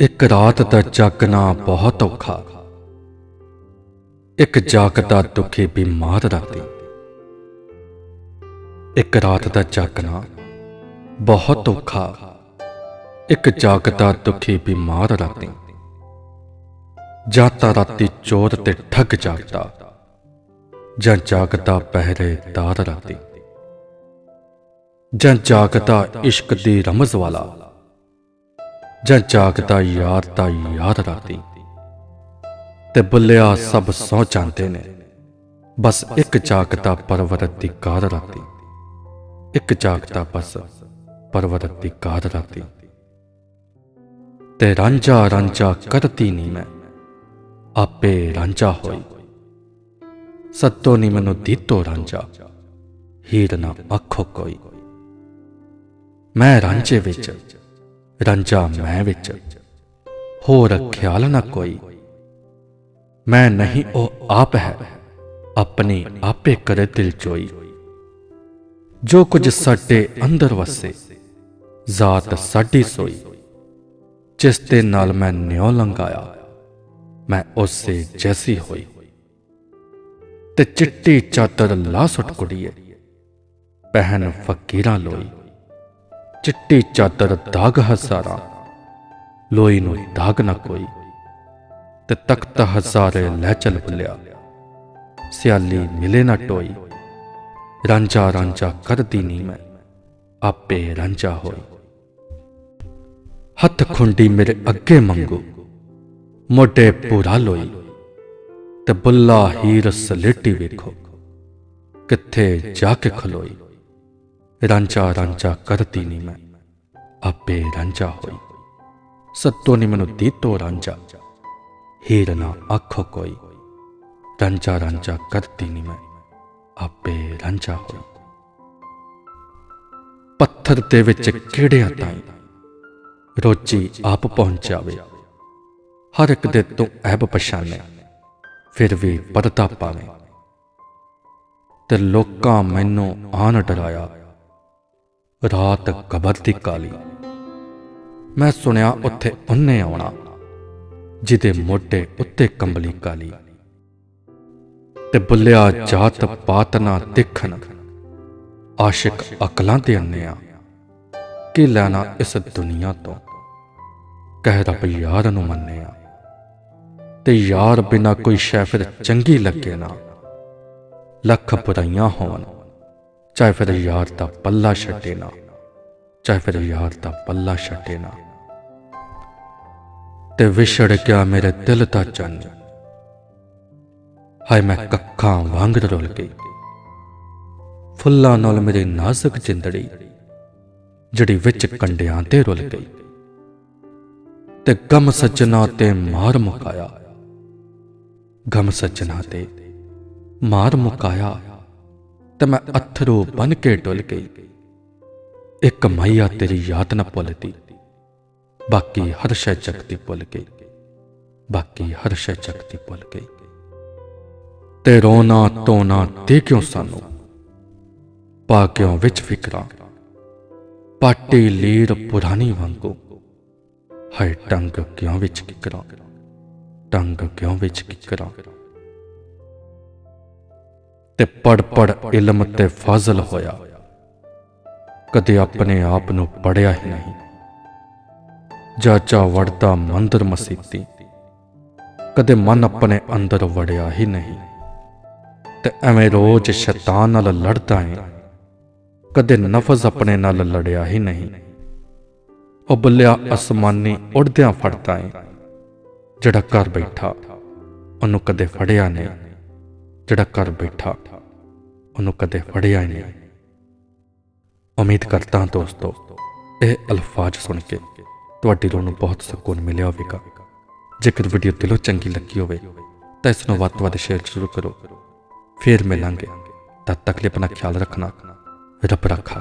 ਇੱਕ ਰਾਤ ਦਾ ਜਾਗਣਾ ਬਹੁਤ ਔਖਾ। ਇੱਕ ਜਾਗਦਾ ਦੁਖੀ ਬਿਮਾਰ ਰਾਤੀ ਇੱਕ ਰਾਤ ਦਾ ਜਾਗਣਾ ਬਹੁਤ ਔਖਾ। ਇੱਕ ਜਾਗਦਾ ਦੁਖੀ ਬਿਮਾਰ ਰਾਤੀ ਜਾਂ ਤਾਂ ਰਾਤੀ ਚੋਰ ਤੇ ਠੱਗ ਜਾਗਦਾ, ਜਾਂ ਜਾਗਦਾ ਪਹਿਰੇਦਾਰ ਰਾਤੀ ਜਾਂ ਜਾਗਦਾ ਇਸ਼ਕ ਦੀ ਰਮਜ਼ ਵਾਲਾ। ਜਾਂ ਜਾਗਦਾ ਯਾਰ ਦਾ ਯਾਰ ਰਾਤੀ। ਤੇ ਬੁੱਲਿਆ ਸਭ ਸੌ ਜਾਂਦੇ ਨੇ। ਬਸ ਇੱਕ ਜਾਗਦਾ ਪਰਵਰਤ ਦੀ ਕਾਰ ਰਾਤੀ। ਇੱਕ ਜਾਗਦਾ ਬਸ ਪਰਵਰਤੀਕਾਰ ਰਾਤੀ। ਤੇ ਰਾਂਝਾ ਰਾਂਝਾ ਕਰਤੀ ਨਹੀਂ ਮੈਂ। ਆਪੇ ਰਾਂਝਾ ਹੋਈ। ਸੱਤੋ ਨੀ ਮੈਨੂੰ ਦੀਤੋ ਰਾਂਝਾ। ਹੀਰ ਨਾ ਅੱਖੋ ਕੋਈ। ਮੈਂ ਰਾਂਝੇ ਵਿੱਚ ਰਾਂਝਾ ਮੈਂ ਵਿੱਚ। ਹੋਰ ਖਿਆਲ ਨਾ ਕੋਈ। ਮੈਂ ਨਹੀਂ, ਉਹ ਆਪ ਹੈ। ਆਪਣੀ ਆਪੇ ਕਰੇ ਦਿਲ ਚੋਈ ਜੋ ਕੁਝ ਸਾਡੇ ਅੰਦਰ ਵਸੇ, ਜ਼ਾਤ ਸਾਡੀ ਸੋਈ। ਜਿਸ ਦੇ ਨਾਲ ਮੈਂ ਨਿਉ ਲੰਗਾਇਆ ਮੈਂ ਉਸੇ ਜੈਸੀ ਹੋਈ। ਤੇ ਚਿੱਟੀ ਚਾਦਰ ਲਾ ਸੁੱਟ ਕੁੜੀਏ, ਪਹਿਨ ਫਕੀਰਾਂ ਲੋਈ। ਚਿੱਟੀ ਚਾਦਰ ਦਾਗ ਹਜ਼ਾਰਾਂ ਲੋਈ ਨੂੰ ਦਾਗ ਨਾ ਕੋਈ, ਤੇ ਤਖਤ ਹਜ਼ਾਰੇ ਲੈ ਚਲ ਬੁਲਿਆ ਸਿਆਲੀ ਮਿਲੇ ਨਾ ਟੋਈ, ਰਾਂਝਾ ਰਾਂਝਾ ਕਰਦੀ ਨਹੀਂ ਮੈਂ, ਆਪੇ ਰਾਂਝਾ ਹੋਈ। ਹੱਥ ਖੁੰਡੀ ਮੇਰੇ ਅੱਗੇ ਮੰਗੋ, ਮੋਢੇ ਪੂਰਾ ਲੋਈ, ਤੇ ਬੁੱਲਾ ਹੀਰ ਸਲੇਟੀ ਵੇਖੋ, ਕਿੱਥੇ ਜਾ ਕੇ ਖਲੋਈ। ਰਾਂਝਾ ਰਾਂਝਾ ਕਰਦੀ ਨਹੀਂ ਮੈਂ, ਆਪੇ ਰਾਂਝਾ ਹੋਈ। ਸੱਤੋ ਨੀ ਮੈਨੂੰ ਦੀਤੋ ਰਾਂਝਾ, ਹੀਰ ਨਾ ਆਖੋ ਕੋਈ। ਰਾਂਝਾ ਰਾਂਝਾ ਕਰਦੀ ਨਹੀਂ ਮੈਂ, ਆਪੇ ਰਾਂਝਾ ਹੋਈ। ਪੱਥਰ ਦੇ ਵਿੱਚ ਕਿਹੜਿਆ ਤਾਈ ਰੋਜੀ ਆਪ ਪਹੁੰਚਾਵੇ। ਹਰ ਇੱਕ ਦੇ ਤੋਂ ਐਬ ਪਛਾਣੇ ਫਿਰ ਵੀ ਪਰਤਾ ਪਾਵੇ। ਤੇ ਲੋਕਾਂ ਮੈਨੂੰ ਆਨ ਡਰਾਇਆ ਰਾਤ ਕਬਰ ਦੀ ਕਾਲੀ। ਮੈਂ ਸੁਣਿਆ ਉੱਥੇ ਉਹਨੇ ਆਉਣਾ, ਜਿਹਦੇ ਮੋਢੇ ਉੱਤੇ ਕੰਬਲੀ ਕਾਲੀ। ਤੇ ਬੁੱਲਿਆ ਜਾਤ ਪਾਤ ਨਾ ਦੇਖਣ। ਆਸ਼ਿਕ ਅਕਲਾਂ ਤੇ ਅੰਨਿਆ ਕੀ ਲੈਣਾ ਇਸ ਦੁਨੀਆ ਤੋਂ? ਕਹਿ ਰੱਬ ਯਾਰ ਨੂੰ ਮੰਨਿਆ ਤੇ ਯਾਰ ਬਿਨਾ ਕੋਈ ਸ਼ੈ ਫਿਰ ਚੰਗੀ ਲੱਗੇ ਨਾ। ਲੱਖ ਬੁਰਾਈਆਂ ਹੋਣ ਚਾਹੇ ਫਿਰ ਯਾਰ ਦਾ ਪੱਲਾ ਛੱਡੇ ਨਾ, ਚਾਹੇ ਫਿਰ ਯਾਰ ਦਾ ਪੱਲਾ ਛੱਡੇ ਨਾ। ਤੇ ਵਿਛੜ ਗਿਆ ਮੇਰੇ ਦਿਲ ਦਾ ਚੰਨ। ਹਾਏ ਮੈਂ ਕੱਖਾਂ ਵਾਂਗ ਰੁਲ ਗਈ। ਫੁੱਲਾਂ ਨਾਲ ਮੇਰੀ ਨਾਜ਼ੁਕ ਜਿੰਦੜੀ, ਜਿਹੜੀ ਵਿੱਚ ਕੰਡਿਆਂ ਤੇ ਰੁਲ ਗਈ। ਤੇ ਗਮ ਸੱਜਣਾ ਤੇ ਮਾਰ ਮੁਕਾਇਆ, ਗਮ ਸੱਜਣਾ ਤੇ ਮਾਰ ਮੁਕਾਇਆ। ਤੇ ਮੈਂ ਅਥਰੂ ਬਨ ਕੇ ਡੁੱਲ ਗਈ। ਇੱਕ ਮਾਇਆ ਤੇਰੀ ਯਾਦ ਨਾ ਭੁੱਲਦੀ ਬਾਕੀ ਹਰ ਸ਼ੈ ਚੱਕਦੀ ਭੁੱਲ ਗਈ। ਬਾਕੀ ਹਰ ਸ਼ੈ ਚੱਕਦੀ ਭੁੱਲ ਗਈ। ਤੇ ਰੋਣਾ ਤੋਣਾ ਤੇ ਕਿਉਂ ਸਾਨੂੰ? ਪਾ ਕਿਉਂ ਵਿੱਚ ਫਿਕਰਾਂ। ਪਾਟੀ ਲੀਰ ਪੁਰਾਣੀ ਵਾਂਗੂ। ਹਾਏ, ਟੰਗ ਕਿਉਂ ਵਿੱਚ ਕਿਕਰਾਂ? ਟੰਗ ਕਿਉਂ ਵਿੱਚ ਕਿਕਰਾਂ? ਤੇ ਪੜ ਪੜ ਇਲਮ ਤੇ ਫਾਜ਼ਲ ਹੋਇਆ। ਕਦੇ ਆਪਣੇ ਆਪ ਨੂੰ ਪੜਿਆ ਹੀ ਨਹੀਂ। ਜਾਚਾ ਵੜਦਾ ਮੰਦਰ ਮਸੀਤੀ। ਕਦੇ ਮਨ ਆਪਣੇ ਅੰਦਰ ਵੜਿਆ ਹੀ ਨਹੀਂ। ਤੇ ਐਵੇਂ ਰੋਜ਼ ਸ਼ੈਤਾਨ ਨਾਲ ਲੜਦਾ ਹੈ ਕਦੇ ਨਫਸ ਆਪਣੇ ਨਾਲ ਲੜਿਆ ਹੀ ਨਹੀਂ। ਉਹ ਬੁੱਲਿਆ ਅਸਮਾਨੀ ਉੜਦਿਆਂ ਫੜਦਾ ਹੈ ਜਿਹੜਾ ਘਰ ਬੈਠਾ, ਉਹਨੂੰ ਕਦੇ ਫੜਿਆ ਨਹੀਂ। ਜਿਹੜਾ ਘਰ ਬੈਠਾ, ਉਹਨੂੰ ਕਦੇ ਫੜਿਆ ਹੀ ਨਹੀਂ। ਉਮੀਦ ਕਰਦਾ ਹਾਂ ਦੋਸਤੋ, ਇਹ ਅਲਫਾਜ਼ ਸੁਣ ਕੇ ਤੁਹਾਡੀ ਰੂਹ ਨੂੰ ਬਹੁਤ ਸਕੂਨ ਮਿਲਿਆ ਹੋਵੇਗਾ। ਜੇਕਰ ਵੀਡੀਓ ਦਿਲੋਂ ਚੰਗੀ ਲੱਗੀ ਹੋਵੇ, ਤਾਂ ਇਸ ਨੂੰ ਵੱਧ ਤੋਂ ਵੱਧ ਸ਼ੇਅਰ ਜ਼ਰੂਰ ਕਰੋ। ਫਿਰ ਮਿਲਾਂਗੇ। ਤਦ ਤੱਕ ਲਈ ਆਪਣਾ ਖਿਆਲ ਰੱਖਣਾ, ਰੱਬ ਰੱਖਾ